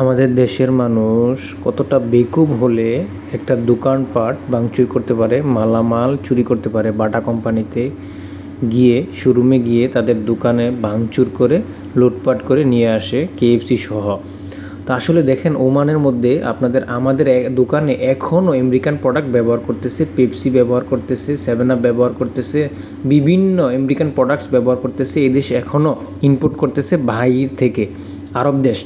আমাদের দেশের মানুষ কতটা বেকুব হলে একটা দোকানপাট ভাঙচুর করতে পারে, মালামাল চুরি করতে পারে, বাটা কোম্পানিতে গিয়ে, শোরুমে গিয়ে তাদের দোকানে ভাঙচুর করে, লুটপাট করে নিয়ে আসে কেএফসি সহ। তো আসলে দেখেন, ওমানের মধ্যে আপনাদের, আমাদের দোকানে এখনও আমেরিকান প্রোডাক্ট ব্যবহার করতেছে, পেপসি ব্যবহার করতেছে সেভেন আপ ব্যবহার করতেছে, বিভিন্ন আমেরিকান প্রোডাক্টস ব্যবহার করতেছে এই দেশ এখনও ইনপুট করতেছে বাহির থেকে আরব দেশ।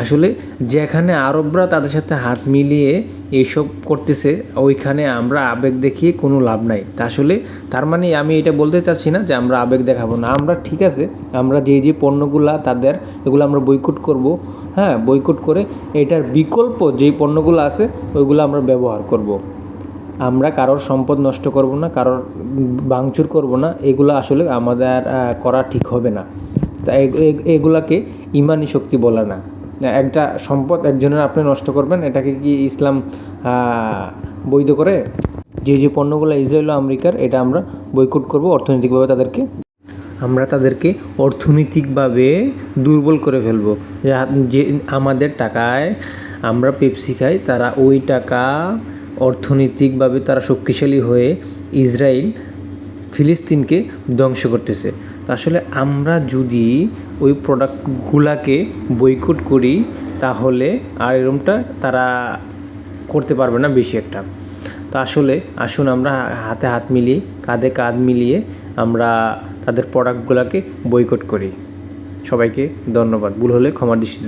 আসলে যেখানে আরবরা তাদের সাথে হাত মিলিয়ে এইসব করতেছে, ওইখানে আমরা আবেগ দেখিয়ে কোনো লাভ নাই। তা আসলে তার মানে আমি এটা বলতে চাচ্ছি না যে আমরা আবেগ দেখাবো না। আমরা ঠিক আছে, আমরা যে যে পণ্যগুলা তাদের, এগুলো আমরা বয়কট করব হ্যাঁ বয়কট করে এটার বিকল্প যেই পণ্যগুলো আছে, ওইগুলো আমরা ব্যবহার করব। আমরা কারোর সম্পদ নষ্ট করব না, কারোর ভাঙচুর করব না, এগুলো আসলে আমাদের করা ঠিক হবে না। তা এগুলাকে ইমানি শক্তি বলে না। একটা সম্পদ একজনের আপনি নষ্ট করবেন, এটাকে কি ইসলাম বৈধ করে? যে যে পণ্যগুলো ইসরায়েল আমেরিকার, এটা আমরা বয়কট করব অর্থনৈতিকভাবে তাদেরকে। আমরা তাদেরকে অর্থনৈতিকভাবে দুর্বল করে ফেলব। যে আমাদের টাকায় আমরা পেপসি খাই, তারা ওই টাকা অর্থনৈতিকভাবে তারা শক্তিশালী হয়ে ইসরায়েল ফিলিস্তিনকে ধ্বংস করতেছে। তো আসলে আমরা যদি ওই প্রোডাক্টগুলাকে বয়কট করি, তাহলে আর এরমটা তারা করতে পারবে না বেশি একটা। তো আসলে আসুন আমরা হাতে হাত মিলিয়ে, কাঁধে কাঁধ মিলিয়ে আমরা তাদের প্রোডাক্টগুলোকে বয়কট করি। সবাইকে ধন্যবাদ। ভুল হলে ক্ষমার দৃষ্টিতে